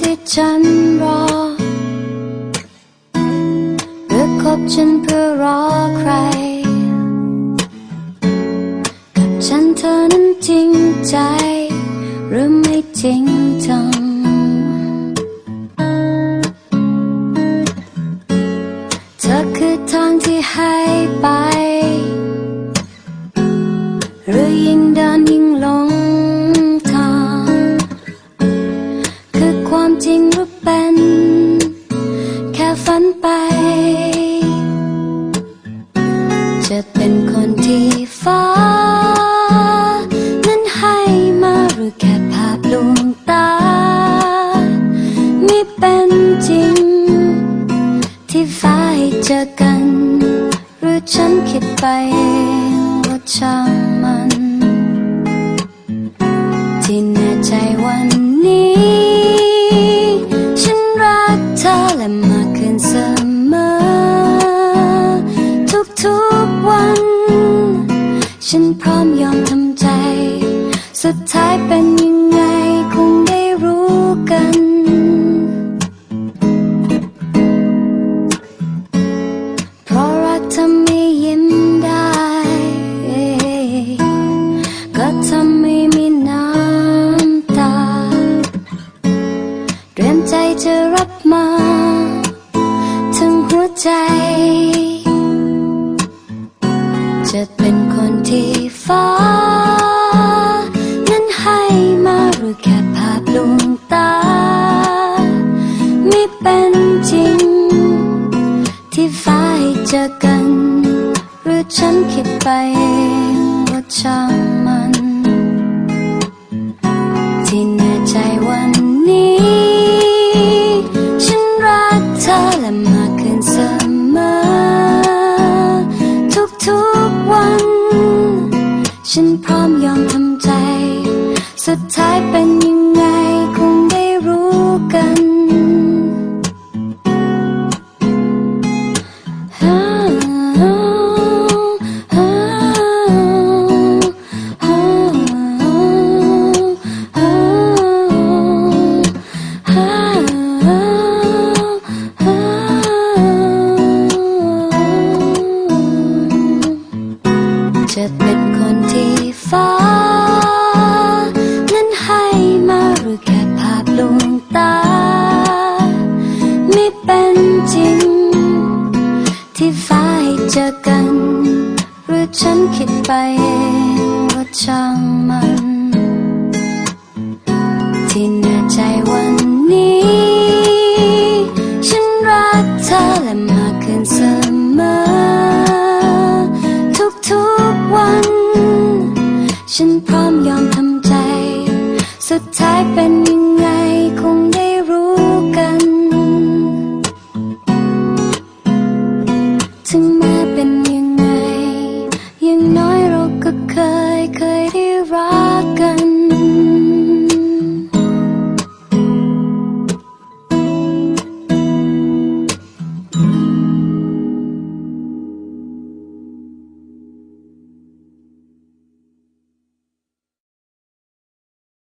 ที่ฉันรอหรือคบฉันเพื่อรอใคร กับฉันเธอนั้นจริงใจ หรือไม่จริงจัง เธอคือทางที่ให้ไป หรือยิ่งเดินยิ่ง ฟ้าให้เจอกัน หรือฉันคิดไปเองว่าช่างมัน ที่แน่ใจวันนี้ ฉันรักเธอและมากขึ้นเสมอ ทุกๆวัน ฉันพร้อมยอมทำใจ สุดท้ายเป็นยังไงคงได้รู้กัน เสมอ ทุกๆวัน ฉันพร้อมยอมทำใจสุดท้าย จากัน หรือฉันคิดไปเองว่าช่างมัน ที่แน่ใจวันนี้ ฉันรักเธอและมากขึ้นเสมอ ทุกๆวัน ฉันพร้อมยอมทำใจ สุดท้ายเป็นยังไงคงได้รู้กัน to my been